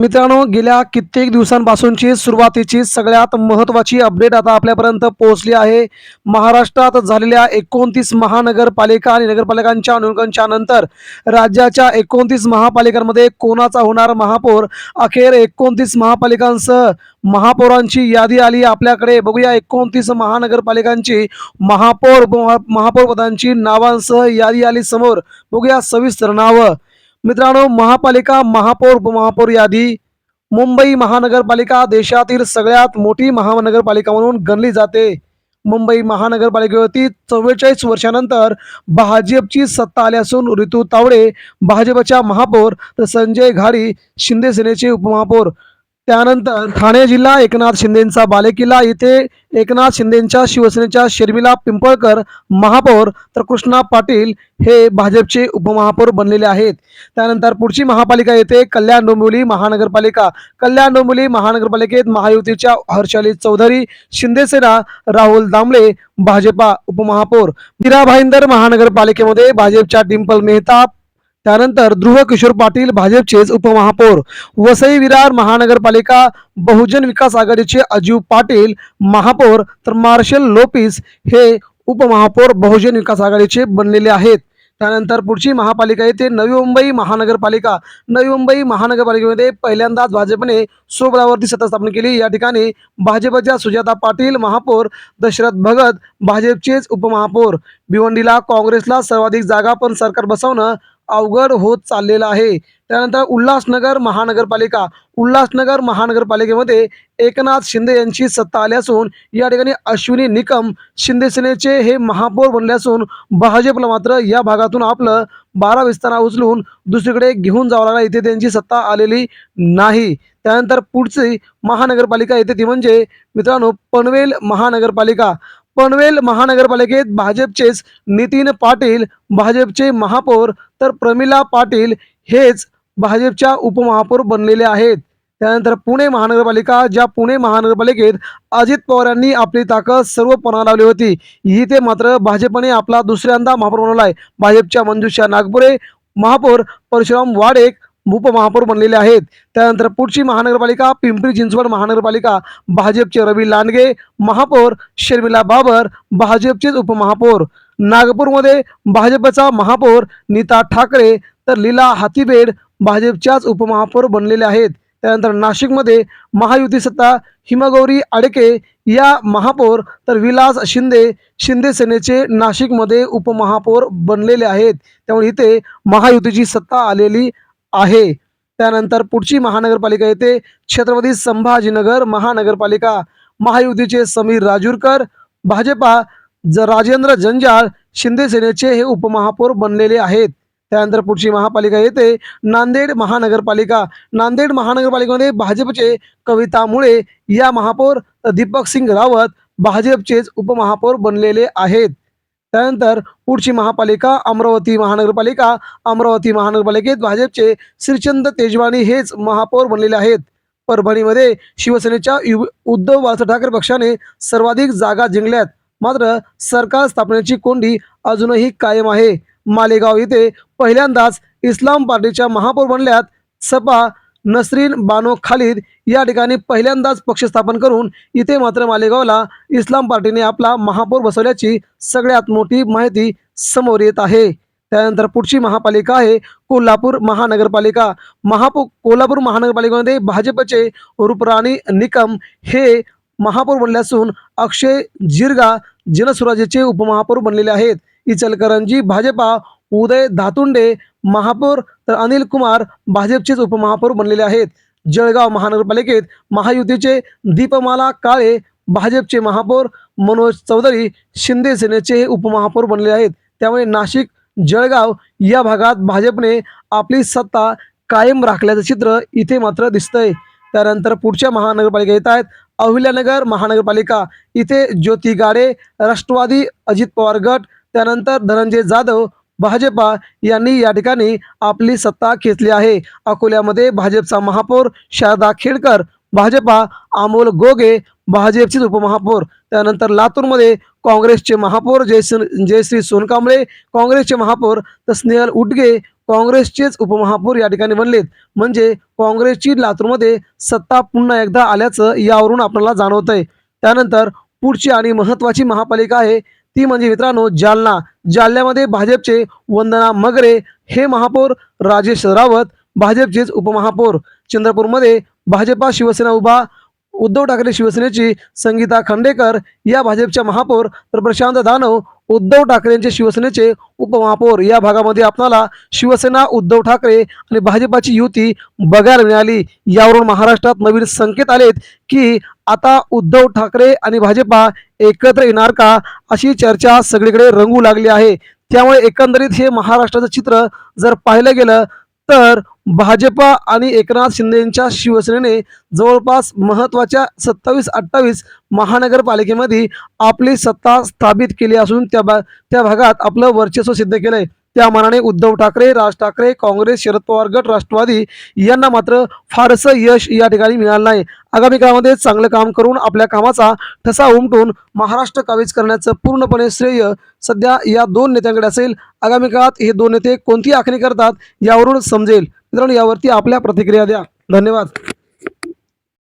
मित्रांनो गेल्या कित्येक दिवसांपासूनची सुरुवातीची सगळ्यात महत्त्वाची अपडेट आता आपल्यापर्यंत पोहोचली आहे. महाराष्ट्रात झालेल्या एकोणतीस महानगरपालिका आणि नगरपालिकांच्या निवडणुकांच्या नंतर राज्याच्या एकोणतीस महापालिकांमध्ये कोणाचा होणार महापौर? अखेर एकोणतीस महापालिकांसह महापौरांची यादी आली आपल्याकडे. बघूया एकोणतीस महानगरपालिकांची महापौर महापौरपदांची नावांसह यादी आली समोर. बघूया सविस्तर नावं. मित्रांनो महापालिका महापौर उपमहापौर यादी मुंबई महानगरपालिका देशातील सगळ्यात मोठी महानगरपालिका म्हणून गणली जाते. मुंबई महानगरपालिकेवरती चव्वेचाळीस वर्षानंतर भाजपची सत्ता आली असून ऋतू तावडे भाजपच्या महापौर तर संजय घाडी शिंदे सेनेचे उपमहापौर. त्यानंतर ठाणे जिल्हा एकनाथ शिंदेंचा बालेकिल्ला इथे एकनाथ शिंदेंच्या शिवसेनेच्या शर्मिला पिंपळकर महापौर तर कृष्णा पाटील हे भाजपचे उपमहापौर बनलेले आहेत. त्यानंतर पुढची महापालिका येते कल्याण डोंबिवली महानगरपालिका. कल्याण डोंबिवली महानगरपालिकेत महायुतीच्या हर्षाली चौधरी शिंदेसेना राहुल दामले भाजपा उपमहापौर. मीरा भाईंदर महानगरपालिकेमध्ये भाजपच्या डिंपल मेहता त्यानंतर ध्रुव किशोर पाटील भाजपचेच उपमहापौर वसई विरार महानगरपालिका बहुजन विकास आघाडीचे अजीव पाटील महापौर तर मार्शल लोपिस हे उपमहापौर बहुजन विकास आघाडीचे बनलेले आहेत. त्यानंतर पुढची महापालिका येते नवी मुंबई महानगरपालिका नवी मुंबई महानगरपालिकेमध्ये पहिल्यांदाच भाजपने सोबळावरती सत्ता स्थापन केली. या ठिकाणी भाजपच्या सुजाता पाटील महापौर दशरथ भगत भाजपचेच उपमहापौर भिवंडीला काँग्रेसला सर्वाधिक जागा पण सरकार बसवणं अवघड होत चाललेलं आहे. त्यानंतर उल्हासनगर महानगरपालिका उल्हासनगर महानगरपालिकेमध्ये एकनाथ शिंदे यांची सत्ता आली असून या ठिकाणी अश्विनी निकम शिंदेसेनेचे हे महापौर बनले असून भाजपला मात्र या भागातून आपलं बारा विस्तारा उचलून दुसरीकडे घेऊन जावं लागला इथे त्यांची सत्ता आलेली नाही. त्यानंतर पुढची महानगरपालिका येते ती म्हणजे मित्रांनो पनवेल महानगरपालिका. पनवेल महानगरपालिकेत भाजपचेच नितीन पाटील भाजपचे महापौर तर प्रमिला पाटील हेच भाजपच्या उपमहापौर बनलेले आहेत. त्यानंतर पुणे महानगरपालिका ज्या पुणे महानगरपालिकेत अजित पवार यांनी आपली ताकद सर्व पणा लावली होती इथे मात्र भाजपने आपला दुसऱ्यांदा महापौर बनवला आहे भाजपच्या मंजुषा नागपुरे महापौर परशुराम वाडेक उपमहापौर बनलेले आहेत. त्यानंतर पुढची महानगरपालिका पिंपरी चिंचवड महानगरपालिका भाजपचे रवी लांडगे महापौर शर्मिला बाबर भाजपचेच उपमहापौर. नागपूरमध्ये भाजपचा महापौर नीता ठाकरे तर लीला हातीबेड भाजपच्याच उपमहापौर बनलेले आहेत. त्यानंतर नाशिकमध्ये महायुती सत्ता हिमगौरी आडके या महापौर तर विलास शिंदे शिंदे सेनेचे नाशिकमध्ये उपमहापौर बनलेले आहेत. त्यामुळे इथे महायुतीची सत्ता आलेली आहे. त्यानंतर पुढची महानगरपालिका येते. छत्रपती संभाजीनगर महानगरपालिका. महायुतीचे समीर राजूरकर भाजपा ज राजेंद्र जंजाळ शिंदे सेनेचे हे उपमहापौर बनलेले आहेत. त्यानंतर पुढची महापालिका येते. नांदेड महानगरपालिका. नांदेड महानगरपालिकेमध्ये भाजपचे कविता मुळे या महापौर दीपक सिंग रावत भाजपचेच उपमहापौर बनलेले आहेत. त्यानंतर पुढची महापालिका अमरावती महानगरपालिका अमरावती महानगरपालिकेत भाजपचे श्रीचंद तेजवानी हेच महापौर बनलेले आहेत. परभणीमध्ये शिवसेनेच्या यु- उद्धव बाळासाहेब ठाकरे पक्षाने सर्वाधिक जागा जिंकल्यात. मात्र सरकार स्थापनेची कोंडी अजूनही कायम आहे. मालेगाव येथे पहिल्यांदाच इस्लाम पार्टीच्या महापौर बनल्यात. सपा नसरीन बानो खालिद या ठिकाणी पहिल्यांदाच पक्ष स्थापन करून इथे मात्र मालेगावला इस्लाम पार्टीने आपला महापौर बसवल्याची सगळ्यात मोठी माहिती समोर येत आहे. त्यानंतर पुढची महापालिका आहे कोल्हापूर महानगरपालिका. महापौ कोल्हापूर महानगरपालिकेमध्ये भाजपचे रूपराणी निकम हे महापौर बनले असून अक्षय जिरगा जनसुराजेचे उपमहापौर बनलेले आहेत. इचलकरंजी भाजपा उदय धातुंडे महापौर तर अनिल कुमार भाजपचेच उपमहापौर बनलेले आहेत. जळगाव महानगरपालिकेत महायुतीचे दीपमाला काळे भाजपचे महापौर मनोज चौधरी शिंदे सेनेचे उपमहापौर बनलेले आहेत. त्यामुळे नाशिक जळगाव या भागात भाजपने आपली सत्ता कायम राखल्याचं चित्र इथे मात्र दिसतंय. त्यानंतर पुढच्या महानगरपालिका येत आहेत. अहिल्यानगर महानगरपालिका इथे ज्योती गाडे राष्ट्रवादी अजित पवार गट त्यानंतर धनंजय जाधव भाजपा यांनी या ठिकाणी आपली सत्ता खेचली आहे. अकोल्यामध्ये भाजपचा महापौर शारदा खेडकर भाजपा अमोल गोगे भाजपचेच उपमहापौर. त्यानंतर लातूरमध्ये काँग्रेसचे महापौर जयश्री जयश्री सोनकांबळे काँग्रेसचे महापौर तर स्नेहल उटगे काँग्रेसचेच उपमहापौर या ठिकाणी बनलेत. म्हणजे काँग्रेसची लातूरमध्ये सत्ता पुन्हा एकदा आल्याचं यावरून आपल्याला जाणवतंय. त्यानंतर पुढची आणि महत्त्वाची महापालिका आहे ती म्हणजे मित्रांनो जालना. जालन्यामध्ये भाजपचे वंदना मगरे हे महापौर राजेश रावत भाजपचेच उपमहापौर. चंद्रपूरमध्ये भाजपा शिवसेना उभा उद्धव ठाकरे शिवसेनेची संगीता खांडेकर या भाजपच्या महापौर तर प्रशांत दानव उद्धव ठाकरेंचे शिवसेनेचे उपमहापौर. या भागामध्ये आपणाला शिवसेना उद्धव ठाकरे आणि भाजपाची युती बघायला मिळाली. यावरून महाराष्ट्रात नवीन संकेत आलेत की आता उद्धव ठाकरे आणि भाजपा एकत्र येणार का? अशी चर्चा सगळीकडे रंगू लागली आहे. त्यामुळे एकंदरीत हे महाराष्ट्राचं चित्र जर पाहिलं गेलं तर भाजपा आणि एकनाथ शिंदेंच्या शिवसेनेने जवळपास महत्त्वाच्या सत्तावीस अठ्ठावीस महानगरपालिकेमध्ये आपली सत्ता स्थापित केली असून त्या भा त्या भागात आपलं वर्चस्व सिद्ध केलंय. त्या मानाने उद्धव ठाकरे राज ठाकरे काँग्रेस शरद पवार गट राष्ट्रवादी यांना मात्र फारसं यश या ठिकाणी मिळालं नाही. आगामी काळामध्ये चांगलं काम करून आपल्या कामाचा ठसा उमटून महाराष्ट्र काबीज करण्याचं पूर्णपणे श्रेय सध्या या दोन नेत्यांकडे असेल. आगामी काळात हे दोन नेते कोणती आखणी करतात यावरून समजेल. मित्रांनो यावरती आपल्या प्रतिक्रिया द्या. धन्यवाद.